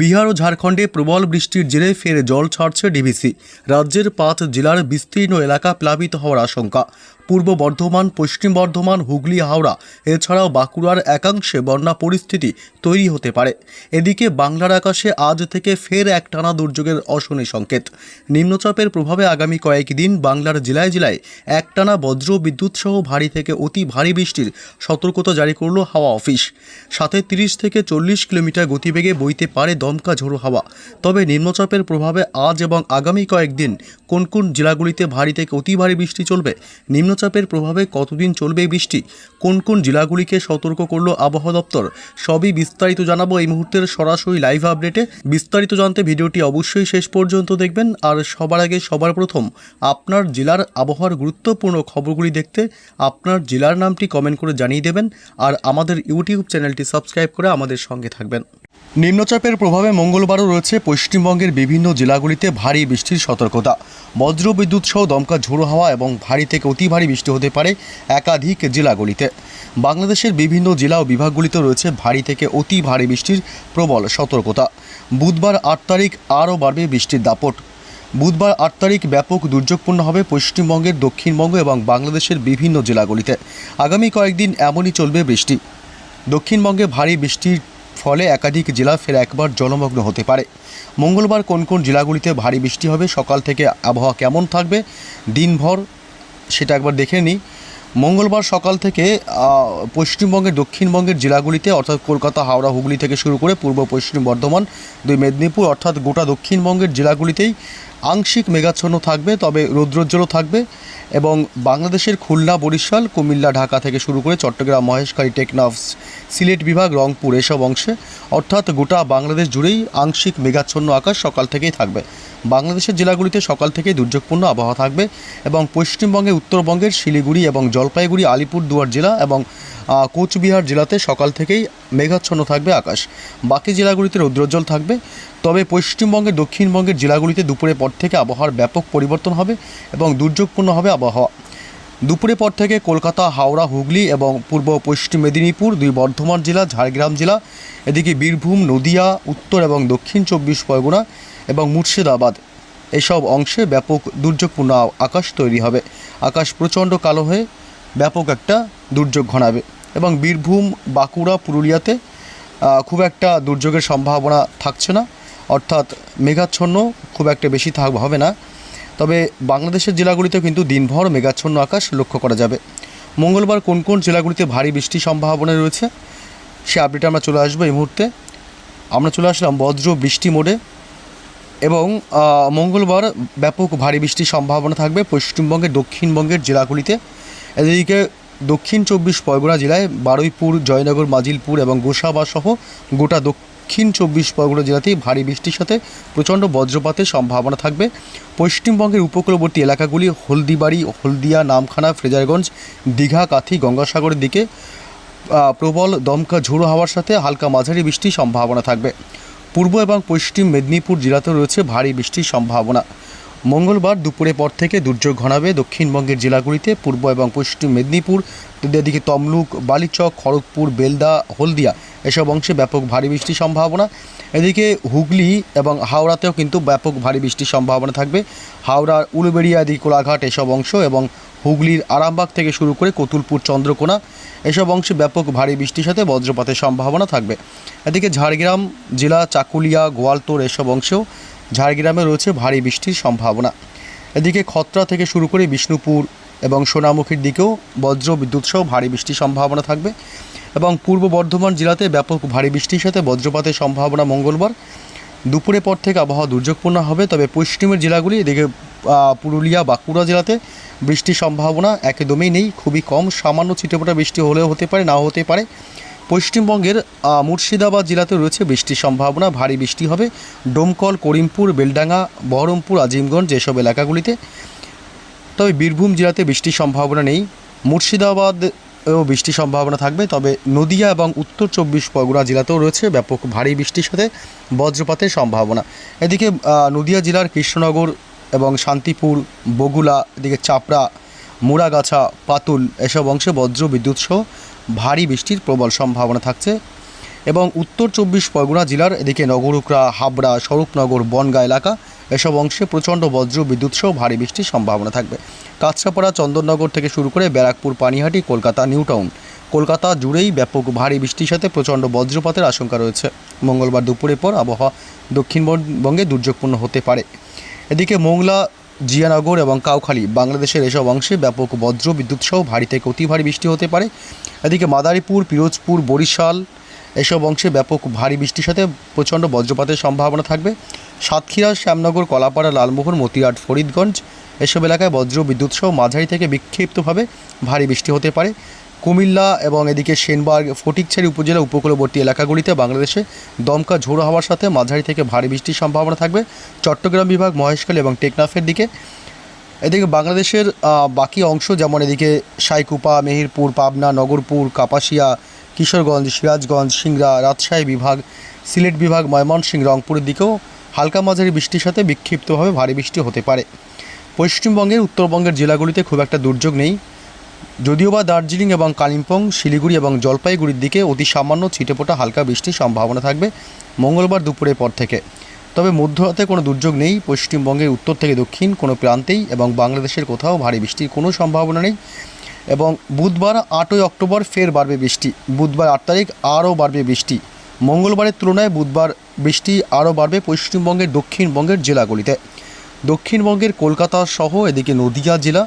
বিহার ও ঝাড়খণ্ডে প্রবল বৃষ্টির জেরে ফের জল ছাড়ছে ডিবিসি। রাজ্যের পাঁচ জেলার বিস্তীর্ণ এলাকা প্লাবিত হওয়ার আশঙ্কা। পূর্ব বর্ধমান, পশ্চিম বর্ধমান, হুগলি, হাওড়া, এছাড়াও বাঁকুড়ার একাংশে বন্যা পরিস্থিতি তৈরি হতে পারে। এদিকে বাংলার আকাশে আজ থেকে ফের এক টানা দুর্যোগের অশনি সংকেত। নিম্নচাপের প্রভাবে আগামী কয়েকদিন বাংলার জেলায় জেলায় একটানা বজ্র বিদ্যুৎ সহ ভারী থেকে অতি ভারী বৃষ্টির সতর্কতা জারি করল হাওয়া অফিস। সাথে তিরিশ থেকে চল্লিশ কিলোমিটার গতিবেগে বইতে পারে দমকা ঝোড়ো হাওয়া। তবে নিম্নচাপের প্রভাবে আজ এবং আগামী কয়েকদিন কোন কোন জেলাগুলিতে ভারী থেকে অতি ভারী বৃষ্টি চলবে নিম্নচাপের প্রভাবে কতদিন চলবে বৃষ্টি? কোন কোন জেলাগুলিকে সতর্ক করল আবহাওয়া দপ্তর? সবই বিস্তারিত জানাব এই মুহূর্তের সরাসরি লাইভ আপডেটে বিস্তারিত জানতে ভিডিওটি অবশ্যই শেষ পর্যন্ত দেখবেন। আর সবার আগে সবার প্রথম, আপনার জেলার আবহাওয়ার গুরুত্বপূর্ণ খবরগুলি দেখতে আপনার জেলার নামটি কমেন্ট করে জানিয়ে দেবেন। আর আমাদের ইউটিউব চ্যানেলটি সাবস্ক্রাইব করে আমাদের সঙ্গে থাকবেন। নিম্নচাপের প্রভাবে মঙ্গলবারও রয়েছে পশ্চিমবঙ্গের বিভিন্ন জেলাগুলিতে ভারী বৃষ্টির সতর্কতা। বজ্র বিদ্যুৎ সহ দমকা ঝোড়ো হাওয়া এবং ভারী থেকে অতি ভারী বৃষ্টি হতে পারে একাধিক জেলাগুলিতে। বাংলাদেশের বিভিন্ন জেলা ও বিভাগগুলিতে রয়েছে ভারী থেকে অতি ভারী বৃষ্টির প্রবল সতর্কতা। বুধবার আট তারিখ আরও বাড়বে বৃষ্টির দাপট। বুধবার আট তারিখ ব্যাপক দুর্যোগপূর্ণ হবে পশ্চিমবঙ্গের দক্ষিণবঙ্গ এবং বাংলাদেশের বিভিন্ন জেলাগুলিতে। আগামী কয়েকদিন এমনই চলবে বৃষ্টি। দক্ষিণবঙ্গে ভারী বৃষ্টির ফলে একাধিক জেলা ফের একবার জলমগ্ন হতে পারে। মঙ্গলবার কোন কোন জেলাগুলিতে ভারী বৃষ্টি হবে, সকাল থেকে আবহাওয়া কেমন থাকবে, দিনভর সেটা একবার দেখে নিই। মঙ্গলবার সকাল থেকে পশ্চিমবঙ্গের দক্ষিণবঙ্গের জেলাগুলিতে, অর্থাৎ কলকাতা, হাওড়া, হুগলি থেকে শুরু করে পূর্ব, পশ্চিম বর্ধমান, দুই মেদিনীপুর, অর্থাৎ গোটা দক্ষিণবঙ্গের জেলাগুলিতেই আংশিক মেঘাচ্ছন্ন থাকবে, তবে রৌদ্রোজ্জ্বলও থাকবে এবং বাংলাদেশের খুলনা, বরিশাল, কুমিল্লা, ঢাকা থেকে শুরু করে চট্টগ্রাম, মহেশখালী, টেকনাফ, সিলেট বিভাগ, রংপুর এসব অংশে, অর্থাৎ গোটা বাংলাদেশ জুড়েই আংশিক মেঘাচ্ছন্ন আকাশ সকাল থেকেই থাকবে। বাংলাদেশের জেলাগুলিতে সকাল থেকেই দুর্যোগপূর্ণ আবহাওয়া থাকবে এবং পশ্চিমবঙ্গে, উত্তরবঙ্গের শিলিগুড়ি এবং জলপাইগুড়ি, আলিপুরদুয়ার জেলা এবং কোচবিহার জেলাতে সকাল থেকেই মেঘাচ্ছন্ন থাকবে আকাশ। বাকি জেলাগুলিতে রৌদ্রোজ্জ্বল থাকবে। তবে পশ্চিমবঙ্গের, দক্ষিণবঙ্গের জেলাগুলিতে দুপুরের পর থেকে আবহাওয়ার ব্যাপক পরিবর্তন হবে এবং দুর্যোগপূর্ণ হবে আবহাওয়া। দুপুরের পর থেকে কলকাতা, হাওড়া, হুগলি এবং পূর্ব পশ্চিম মেদিনীপুর, দুই বর্ধমান জেলা, ঝাড়গ্রাম জেলা, এদিকে বীরভূম, নদিয়া, উত্তর এবং দক্ষিণ চব্বিশ পরগনা এবং মুর্শিদাবাদ। এসব অংশে ব্যাপক দুর্যোগপূর্ণ আকাশ তৈরি হবে। আকাশ প্রচণ্ড কালো হয়ে ব্যাপক একটা দুর্যোগ ঘনাবে। এবং বীরভূম, বাঁকুড়া, পুরুলিয়াতে খুব একটা দুর্যোগের সম্ভাবনা থাকছে না। অর্থাৎ মেঘাচ্ছন্ন খুব একটা বেশি থাক হবে না। তবে বাংলাদেশের জেলাগুলিতেও কিন্তু দিনভর মেঘাচ্ছন্ন আকাশ লক্ষ্য করা যাবে। মঙ্গলবার কোন কোন জেলাগুলিতে ভারী বৃষ্টির সম্ভাবনা রয়েছে, সে আপডেটে আমরা চলে আসব এই মুহূর্তে। আমরা চলে আসলাম বজ্র বৃষ্টি মোডে এবং মঙ্গলবার ব্যাপক ভারী বৃষ্টির সম্ভাবনা থাকবে পশ্চিমবঙ্গের, দক্ষিণবঙ্গের জেলাগুলিতে। এদিকে দক্ষিণ চব্বিশ পরগনা জেলায় বারুইপুর, জয়নগর, মাজিলপুর এবং গোসাবা সহ গোটা দক্ষিণ চব্বিশ পরগনা জেলাতেই ভারী বৃষ্টির সাথে প্রচণ্ড বজ্রপাতের সম্ভাবনা থাকবে। পশ্চিমবঙ্গের উপকূলবর্তী এলাকাগুলি হলদিবাড়ি, হলদিয়া, নামখানা, ফ্রেজারগঞ্জ, দীঘা, কাথি, গঙ্গাসাগরের দিকে প্রবল দমকা ঝোড়ো হাওয়ার সাথে হালকা মাঝারি বৃষ্টির সম্ভাবনা থাকবে। পূর্ব এবং পশ্চিম মেদিনীপুর জেলাতেও রয়েছে ভারী বৃষ্টির সম্ভাবনা। মঙ্গলবার দুপুরের পর থেকে দুর্যোগ ঘনাবে দক্ষিণবঙ্গের জেলাগুলিতে, পূর্ব এবং পশ্চিম মেদিনীপুর এদিকে তমলুক, বালিচক, খড়গপুর, বেলদা, হলদিয়া, এসব অংশে ব্যাপক ভারী বৃষ্টির সম্ভাবনা। এদিকে হুগলি এবং হাওড়াতেও কিন্তু ব্যাপক ভারী বৃষ্টির সম্ভাবনা থাকবে। হাওড়ার উলুবেড়িয়া, এদিকে কোলাঘাট এসব অংশ এবং হুগলির আরামবাগ থেকে শুরু করে কতুলপুর, চন্দ্রকোনা, এসব অংশে ব্যাপক ভারী বৃষ্টির সাথে বজ্রপাতের সম্ভাবনা থাকবে। এদিকে ঝাড়গ্রাম, জেলা, চাকুলিয়া, গোয়ালতোর এসব অংশেও ঝাড়গ্রামে রয়েছে ভারী বৃষ্টির সম্ভাবনা। এদিকে খত্রা থেকে শুরু করে বিষ্ণুপুর এবং সোনামুখীর দিকেও বজ্র বিদ্যুৎ সহ ভারী বৃষ্টির সম্ভাবনা থাকবে এবং পূর্ব বর্ধমান জেলাতে ব্যাপক ভারী বৃষ্টির সাথে বজ্রপাতের সম্ভাবনা মঙ্গলবার। দুপুরের পর থেকে আবহাওয়া দুর্যোগপূর্ণ হবে, তবে পশ্চিমের জেলাগুলি, এদিকে পুরুলিয়া, বাঁকুড়া জেলাতে বৃষ্টির সম্ভাবনা একদমই নেই, খুবই কম। সামান্য ছিটেফোঁটা বৃষ্টি হলেও হতে পারে, নাও হতে পারে। পশ্চিমবঙ্গের মুর্শিদাবাদ জেলাতে রয়েছে বৃষ্টির সম্ভাবনা। ভারী বৃষ্টি হবে ডোমকল, করিমপুর, বেলডাঙ্গা, বহরমপুর, আজিমগঞ্জ এসব এলাকাগুলিতে। তবে বীরভূম জেলাতে বৃষ্টির সম্ভাবনা নেই। মুর্শিদাবাদ বৃষ্টির সম্ভাবনা থাকবে। তবে নদিয়া এবং উত্তর চব্বিশ পরগনা জেলাতেও রয়েছে ব্যাপক ভারী বৃষ্টির সাথে বজ্রপাতের সম্ভাবনা। এদিকে নদিয়া জেলার কৃষ্ণনগর এবং শান্তিপুর, বগুলা, এদিকে চাপড়া মুড়াগাছা, পাতুল এসব অংশে বজ্র বিদ্যুৎ সহ ভারী বৃষ্টির প্রবল সম্ভাবনা থাকছে এবং উত্তর চব্বিশ পরগনা জেলার এদিকে নগরুকরা, হাবড়া, স্বরূপনগর, বনগা এলাকা এসব অংশে প্রচণ্ড বজ্র বিদ্যুৎ সহ ভারী বৃষ্টির সম্ভাবনা থাকবে। কাঁচরাপাড়া, চন্দননগর থেকে শুরু করে ব্যারাকপুর, পানিহাটি, কলকাতা নিউ টাউন কলকাতা জুড়েই ব্যাপক ভারী বৃষ্টির সাথে প্রচণ্ড বজ্রপাতের আশঙ্কা রয়েছে। মঙ্গলবার দুপুরের পর আবহাওয়া দক্ষিণবঙ্গে দুর্যোগপূর্ণ হতে পারে। এদিকে মোংলা জিয়ানগর এবং কাউখালী। বাংলাদেশের এসব অংশে ব্যাপক বজ্র বিদ্যুৎ সহ ভারী থেকে অতি ভারী বৃষ্টি হতে পারে। এদিকে মাদারীপুর, পিরোজপুর, বরিশাল এসব অংশে ব্যাপক ভারী বৃষ্টির সাথে প্রচণ্ড বজ্রপাতের সম্ভাবনা থাকবে। সাতক্ষীরা, শ্যামনগর, কলাপাড়া, লালমোহন, মতিহাট, ফরিদগঞ্জ এসব এলাকায় বজ্র বিদ্যুৎ সহ মাঝারি থেকে বিক্ষিপ্তভাবে ভারী বৃষ্টি হতে পারে। কুমিল্লা এবং এদিকে সেনবার্গ ফটিকছড়ি উপজেলা উপকূলবর্তী এলাকাগুলিতে বাংলাদেশে দমকা ঝোড়ো হওয়ার সাথে মাঝারি থেকে ভারী বৃষ্টির সম্ভাবনা থাকবে। চট্টগ্রাম বিভাগ, মহেশখালী এবং টেকনাফের দিকে। এদিকে বাংলাদেশের বাকি অংশ যেমন এদিকে সাইকুপা, মেহেরপুর, পাবনা, নগরপুর, কাপাসিয়া, কিশোরগঞ্জ, সিরাজগঞ্জ, সিংড়া, রাজশাহী বিভাগ, সিলেট বিভাগ, ময়মনসিংহ, রংপুরের দিকেও হালকা মাঝারি বৃষ্টির সাথে বিক্ষিপ্তভাবে ভারী বৃষ্টি হতে পারে। পশ্চিমবঙ্গের উত্তরবঙ্গের জেলাগুলিতে খুব একটা দুর্যোগ নেই। যদিও বা দার্জিলিং এবং কালিম্পং, শিলিগুড়ি এবং জলপাইগুড়ির দিকে অতি সামান্য ছিটেফোঁটা হালকা বৃষ্টির সম্ভাবনা থাকবে মঙ্গলবার দুপুরের পর থেকে। তবে মধ্যরাতে কোনো দুর্যোগ নেই, পশ্চিমবঙ্গের উত্তর থেকে দক্ষিণ কোনো প্রান্তেই এবং বাংলাদেশের কোথাও ভারী বৃষ্টির কোনো সম্ভাবনা নেই এবং বুধবার আটই অক্টোবর ফের বাড়বে বৃষ্টি। বুধবার আট তারিখ আরও বাড়বে বৃষ্টি। মঙ্গলবারের তুলনায় বুধবার বৃষ্টি আরও বাড়বে পশ্চিমবঙ্গের দক্ষিণবঙ্গের জেলাগুলিতে। দক্ষিণবঙ্গের কলকাতা সহ এদিকে নদীয়া জেলা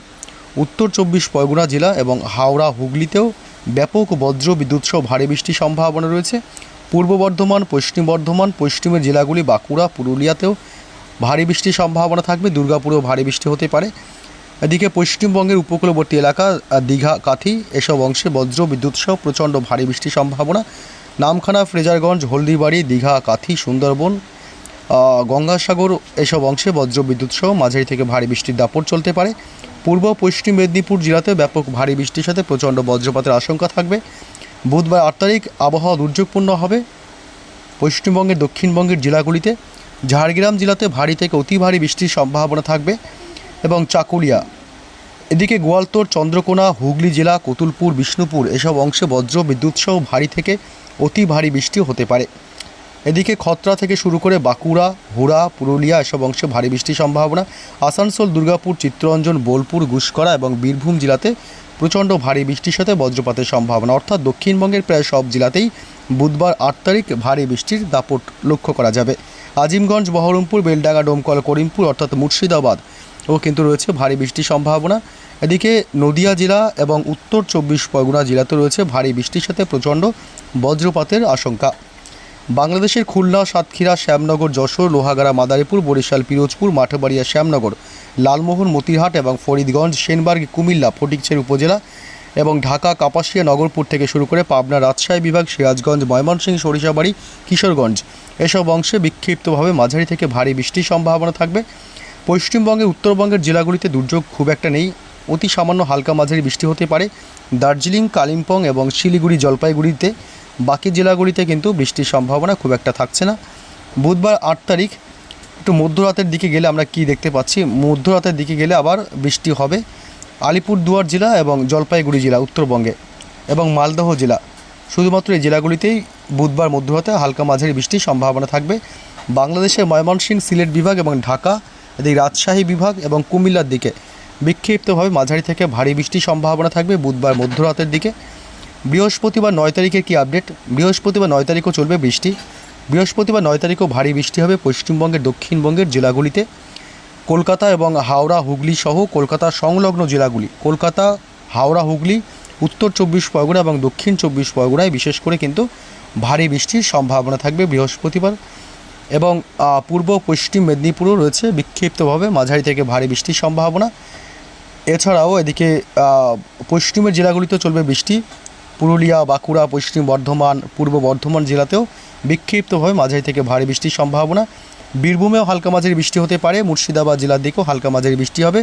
উত্তর চব্বিশ পরগনা জেলা এবং হাওড়া হুগলিতেও ব্যাপক বজ্র বিদ্যুৎ সহ ভারী বৃষ্টির সম্ভাবনা রয়েছে। পূর্ব বর্ধমান, পশ্চিম বর্ধমান, পশ্চিমের জেলাগুলি বাঁকুড়া, পুরুলিয়াতেও ভারী বৃষ্টির সম্ভাবনা থাকবে। দুর্গাপুরেও ভারী বৃষ্টি হতে পারে। এদিকে পশ্চিমবঙ্গের উপকূলবর্তী এলাকা, দীঘা, কাথি এসব অংশে বজ্র বিদ্যুৎ সহ প্রচণ্ড ভারী বৃষ্টির সম্ভাবনা। নামখানা, ফ্রেজারগঞ্জ, হলদিবাড়ি, দীঘা, কাথি, সুন্দরবন গঙ্গাসাগর এসব অংশে বজ্র বিদ্যুৎ সহ মাঝারি থেকে ভারী বৃষ্টির দাপট চলতে পারে। পূর্ব পশ্চিম মেদিনীপুর জেলাতে ব্যাপক ভারী বৃষ্টির সাথে প্রচণ্ড বজ্রপাতের আশঙ্কা থাকবে। বুধবার আট তারিখ আবহাওয়া দুর্যোগপূর্ণ হবে। পশ্চিমবঙ্গের, দক্ষিণবঙ্গের জেলাগুলিতে ঝাড়গ্রাম জেলাতে ভারী থেকে অতি ভারী বৃষ্টির সম্ভাবনা থাকবে এবং চাকুলিয়া। এদিকে গোয়ালতোড় চন্দ্রকোনা, হুগলি জেলা, কতুলপুর, বিষ্ণুপুর এসব অংশে বজ্র বিদ্যুৎ সহ ভারী থেকে অতি ভারী বৃষ্টি হতে পারে। এদিকে খত্রা থেকে শুরু করে বাঁকুড়া, হুড়া, পুরুলিয়া এসব অংশে ভারী বৃষ্টির সম্ভাবনা। আসানসোল, দুর্গাপুর, চিত্তরঞ্জন, বোলপুর গুসকরা এবং বীরভূম জেলাতে প্রচণ্ড ভারী বৃষ্টির সাথে বজ্রপাতের সম্ভাবনা। অর্থাৎ দক্ষিণবঙ্গের প্রায় সব জেলাতেই বুধবার আট তারিখ ভারী বৃষ্টির দাপট লক্ষ্য করা যাবে। আজিমগঞ্জ, বহরমপুর, বেলডাঙ্গা, ডোমকল, করিমপুর অর্থাৎ মুর্শিদাবাদ ও কিন্তু রয়েছে ভারী বৃষ্টির সম্ভাবনা। এদিকে নদিয়া জেলা এবং উত্তর চব্বিশ পরগনা জেলাতে রয়েছে ভারী বৃষ্টির সাথে প্রচণ্ড বজ্রপাতের আশঙ্কা। বাংলাদেশের খুলনা, সাতক্ষীরা, শ্যামনগর, যশোর, লোহাগাড়া, মাদারীপুর, বরিশাল, পিরোজপুর, মাঠবাড়িয়া, শ্যামনগর, লালমোহন মতিহাট এবং ফরিদগঞ্জ, সেনবার্গ, কুমিল্লা ফটিকছড়ি উপজেলা এবং ঢাকা, কাপাসিয়া নগরপুর থেকে শুরু করে পাবনা, রাজশাহী বিভাগ, সিরাজগঞ্জ, ময়মনসিংহ, সরিষাবাড়ি, কিশোরগঞ্জ এসব অংশে বিক্ষিপ্তভাবে মাঝারি থেকে ভারী বৃষ্টির সম্ভাবনা থাকবে। পশ্চিমবঙ্গের উত্তরবঙ্গের জেলাগুলিতে দুর্যোগ খুব একটা নেই। অতি সামান্য হালকা মাঝারি বৃষ্টি হতে পারে। দার্জিলিং, কালিম্পং এবং শিলিগুড়ি জলপাইগুড়িতে বাকি জেলাগুলিতে কিন্তু বৃষ্টির সম্ভাবনা খুব একটা থাকছে না। বুধবার আট তারিখ, একটু মধ্যরাতের দিকে গেলে আমরা কি দেখতে পাচ্ছি? মধ্যরাতের দিকে গেলে আবার বৃষ্টি হবে আলিপুরদুয়ার জেলা এবং জলপাইগুড়ি জেলা, উত্তরবঙ্গে এবং মালদহ জেলা। শুধুমাত্র এই জেলাগুলিতেই বুধবার, মধ্যরাতে হালকা মাঝারি বৃষ্টির সম্ভাবনা থাকবে। বাংলাদেশের ময়মনসিংহ, সিলেট বিভাগ এবং ঢাকা, এদিকে রাজশাহী বিভাগ এবং কুমিল্লার দিকে। বিক্ষিপ্তভাবে মাঝারি থেকে ভারী বৃষ্টির সম্ভাবনা থাকবে বুধবার, মধ্যরাতের দিকে। বৃহস্পতিবার নয় তারিখের কি আপডেট? বৃহস্পতিবার নয় তারিখও চলবে বৃষ্টি। বৃহস্পতিবার নয় তারিখও ভারী বৃষ্টি হবে পশ্চিমবঙ্গের, দক্ষিণবঙ্গের জেলাগুলিতে। কলকাতা এবং হাওড়া, হুগলি সহ কলকাতা সংলগ্ন জেলাগুলি। কলকাতা, হাওড়া, হুগলি, উত্তর চব্বিশ পরগনা এবং দক্ষিণ চব্বিশ পরগনায় বিশেষ করে কিন্তু ভারী বৃষ্টির সম্ভাবনা থাকবে বৃহস্পতিবার। এবং পূর্ব পশ্চিম মেদিনীপুরও রয়েছে বিক্ষিপ্তভাবে মাঝারি থেকে ভারী বৃষ্টির সম্ভাবনা। এছাড়াও এদিকে পশ্চিমের জেলাগুলিতেও চলবে বৃষ্টি। পুরুলিয়া, বাঁকুড়া, পশ্চিম বর্ধমান, পূর্ব বর্ধমান জেলাতেও বিক্ষিপ্তভাবে মাঝারি থেকে ভারী বৃষ্টির সম্ভাবনা। বীরভূমেও হালকা মাঝারি বৃষ্টি হতে পারে, মুর্শিদাবাদ জেলার দিকেও হালকা মাঝারি বৃষ্টি হবে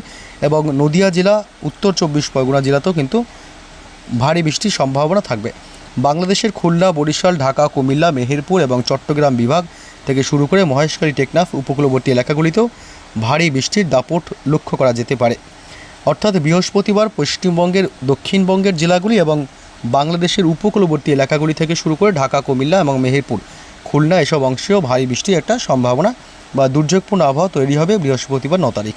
এবং নদিয়া জেলা, উত্তর চব্বিশ পরগনা জেলাতেও কিন্তু ভারী বৃষ্টির সম্ভাবনা থাকবে। বাংলাদেশের খুলনা, বরিশাল, ঢাকা, কুমিল্লা, মেহেরপুর এবং চট্টগ্রাম বিভাগ থেকে শুরু করে মহেশখালী, টেকনাফ উপকূলবর্তী এলাকাগুলিতেও ভারী বৃষ্টির দাপট লক্ষ্য করা যেতে পারে। অর্থাৎ বৃহস্পতিবার পশ্চিমবঙ্গের, দক্ষিণবঙ্গের জেলাগুলি এবং বাংলাদেশের উপকূলবর্তী এলাকাগুলি থেকে শুরু করে ঢাকা, কুমিল্লা এবং মেহেরপুর। খুলনা এসব অংশেও ভারী বৃষ্টির একটা সম্ভাবনা বা দুর্যোগপূর্ণ আবহাওয়া তৈরি হবে বৃহস্পতিবার ন তারিখ।